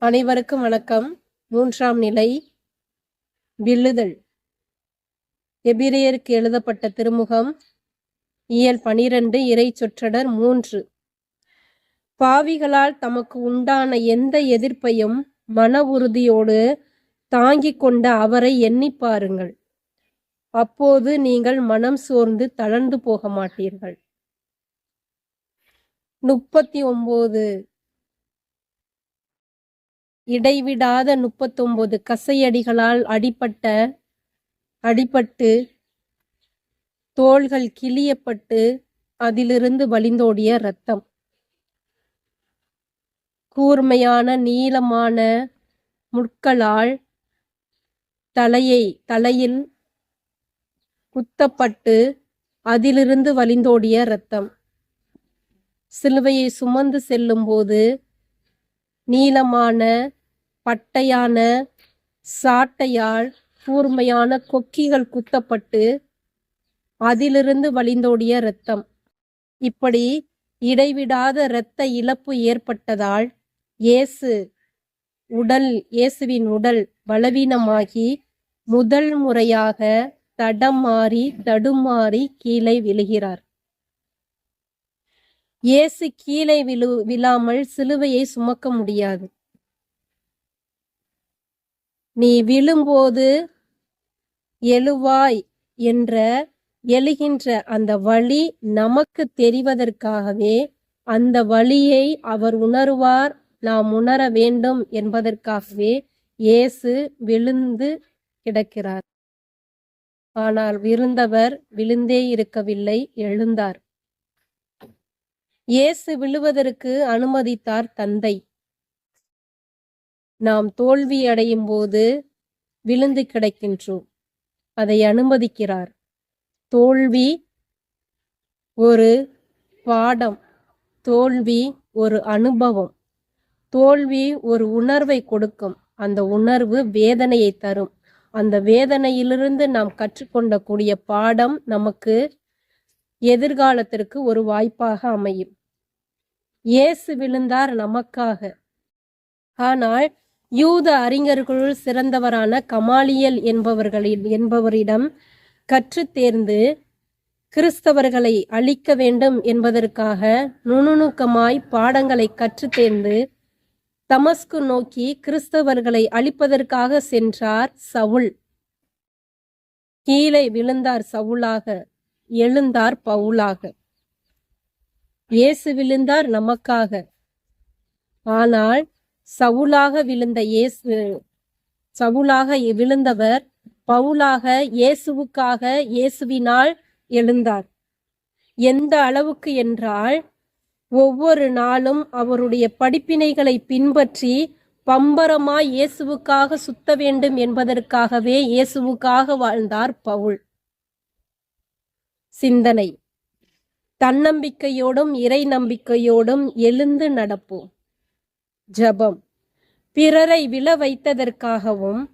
அனைவருக்கும் வணக்கம். மூன்றாம் நிலை வில்லுதல். எபிரேயருக்கு எழுதப்பட்ட திருமுகம் இயல் பனிரெண்டு இறை சொற்றடர் மூன்று. பாவிகளால் தமக்கு உண்டான எந்த எதிர்ப்பையும் மன உறுதியோடு தாங்கிக் கொண்ட அவரை எண்ணிப் பாருங்கள். அப்போது நீங்கள் மனம் சோர்ந்து தளர்ந்து போக மாட்டீர்கள். முப்பத்தி ஒன்பது இடைவிடாத முப்பத்தொன்பது கசையடிகளால் அடிப்பட்ட அடிபட்டு தோள்கள் கிளியப்பட்டு அதிலிருந்து வழிந்தோடிய இரத்தம். கூர்மையான நீளமான முட்களால் தலையை தலையில் குத்தப்பட்டு அதிலிருந்து வழிந்தோடிய இரத்தம். சிலுவையை சுமந்து செல்லும்போது நீளமான பட்டையான சாட்டையால் கூர்மையான கொக்கிகள் குத்தப்பட்டு அதிலிருந்து வழிந்தோடிய இரத்தம். இப்படி இடைவிடாத இரத்த இழப்பு ஏற்பட்டதால் இயேசு உடல் இயேசுவின் உடல் பலவீனமாகி முதல் முறையாக தடமாறி தடுமாறி கீழே விழுகிறார். இயேசு கீழே விழு விழாமல் சிலுவையை சுமக்க முடியாது. நீ விழும்போது எழுவாய் என்ற எழுகின்ற அந்த வழி நமக்கு தெரிவதற்காகவே அந்த வழியை அவர் உணருவார். நாம் உணர வேண்டும் என்பதற்காகவே இயேசு விழுந்து கிடக்கிறார். ஆனால் விழுந்தவர் விழுந்தே இருக்கவில்லை எழுந்தார். இயேசு விழுவதற்கு அனுமதித்தார் தந்தை. நாம் தோல்வி அடையும் போது விழுந்து கிடக்கின்றோம். அதை அனுமதிக்கிறார். தோல்வி ஒரு பாடம். தோல்வி ஒரு அனுபவம். தோல்வி ஒரு உணர்வை கொடுக்கும். அந்த உணர்வு வேதனையை தரும். அந்த வேதனையிலிருந்து நாம் கற்றுக்கொண்ட கூடிய பாடம் நமக்கு எதிர்காலத்திற்கு ஒரு வாய்ப்பாக அமையும். இயேசு விழுந்தார் நமக்காக. ஆனால் யூத அறிஞர்களுள் சிறந்தவரான கமாலியல் என்பவர்களில் என்பவரிடம் கற்று தேர்ந்து கிறிஸ்தவர்களை அழிக்க வேண்டும் என்பதற்காக நுணுணுக்கமாய் பாடங்களை கற்று தேர்ந்து தமஸ்கு நோக்கி கிறிஸ்தவர்களை அழிப்பதற்காக சென்றார் சவுல். கீழே விழுந்தார் சவுலாக எழுந்தார் பவுலாக. இயேசு விழுந்தார் நமக்காக. ஆனால் சவுலாக விழுந்த இயேசு சவுலாக விழுந்தவர் பவுலாக இயேசுவுக்காக இயேசுவினால் எழுந்தார். எந்த அளவுக்கு என்றால் ஒவ்வொரு நாளும் அவருடைய படிப்பினைகளை பின்பற்றி பம்பரமாய் இயேசுவுக்காக சுத்த வேண்டும் என்பதற்காகவே இயேசுவுக்காக வாழ்ந்தார் பவுல். சிந்தனை. தன்னம்பிக்கையோடும் இறை நம்பிக்கையோடும் எழுந்து நடப்போம். ஜபம். பிறரை விழ வைத்ததற்காகவும்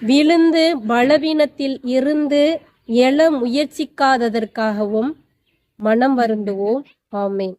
விழுந்து பலவீனத்தில் இருந்து எழ முயற்சிக்காததற்காகவும் மனம் வருந்துவோம். ஆமேன்.